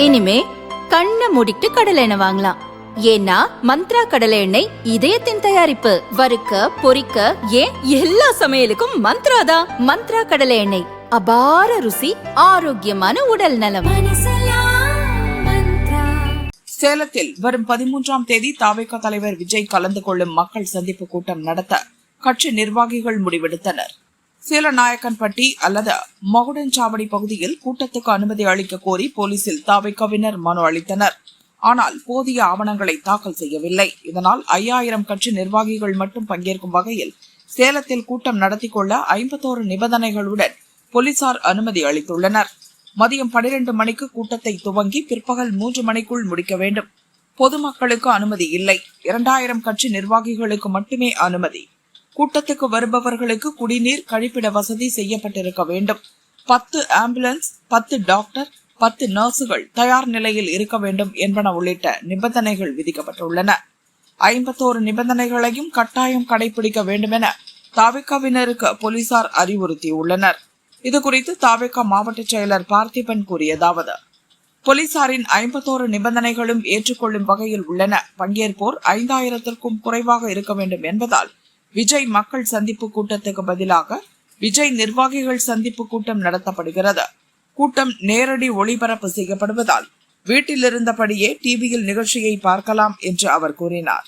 இனிமே கண்ணை மூடிட்டு கடலை எண்ணெய் வாங்கலாம். ஏன்னா மந்த்ரா கடலை எண்ணெய் இதயத்தின் தயாரிப்பு. வறுக்க பொரிக்க ஏன் எல்லா சமையலுக்கும் மந்த்ரா தான். மந்த்ரா கடலை எண்ணெய். அபார ருசி ஆரோக்கியமான உடல் நலம். சேலத்தில் வரும் பதிமூன்றாம் தேதி தாவேகா தலைவர் விஜய் கலந்து கொள்ளும் மக்கள் சந்திப்பு கூட்டம் நடத்த கட்சி நிர்வாகிகள் முடிவெடுத்தனர். சீலநாயக்கன்பட்டி அல்லது மகுடன்சாவடி பகுதியில் கூட்டத்துக்கு அனுமதி அளிக்க கோரி போலீசில் தாவைக்கவினர் மனு அளித்தனர். ஆனால் போதிய ஆவணங்களை தாக்கல் செய்யவில்லை. இதனால் ஐயாயிரம் கட்சி நிர்வாகிகள் மட்டும் பங்கேற்கும் வகையில் சேலத்தில் கூட்டம் நடத்தி கொள்ள ஐம்பத்தோரு நிபந்தனைகளுடன் போலீசார் அனுமதி அளித்துள்ளனர். மதியம் பனிரெண்டு மணிக்கு கூட்டத்தை துவங்கி பிற்பகல் மூன்று மணிக்குள் முடிக்க வேண்டும். பொதுமக்களுக்கு அனுமதி இல்லை. இரண்டாயிரம் கட்சி நிர்வாகிகளுக்கு மட்டுமே அனுமதி. கூட்டத்துக்கு வருபவர்களுக்கு குடிநீர் கழிப்பிட வசதி செய்யப்பட்டிருக்க வேண்டும். பத்து ஆம்புலன்ஸ் பத்து டாக்டர் பத்து நர்சுகள் தயார் நிலையில் இருக்க வேண்டும் என்பன உள்ளிட்ட நிபந்தனைகள் விதிக்கப்பட்டுள்ளன. ஐம்பத்தோரு நிபந்தனைகளையும் கட்டாயம் கடைபிடிக்க வேண்டுமென தாவிக்காவினருக்கு போலீசார் அறிவுறுத்தியுள்ளனர். இதுகுறித்து தாவிக்கா மாவட்ட செயலர் பார்த்திபன் கூறியதாவது போலீசாரின் ஐம்பத்தோரு நிபந்தனைகளும் ஏற்றுக்கொள்ளும் வகையில் உள்ளன. பங்கேற்போர் ஐந்தாயிரத்திற்கும் குறைவாக இருக்க வேண்டும் என்பதால் விஜய் மக்கள் சந்திப்பு கூட்டத்துக்கு பதிலாக விஜய் நிர்வாகிகள் சந்திப்பு கூட்டம் நடத்தப்படுகிறது. கூட்டம் நேரடி ஒளிபரப்பு செய்யப்படுவதால் வீட்டில் இருந்தபடியே டிவியில் நிகழ்ச்சியை பார்க்கலாம் என்று அவர் கூறினார்.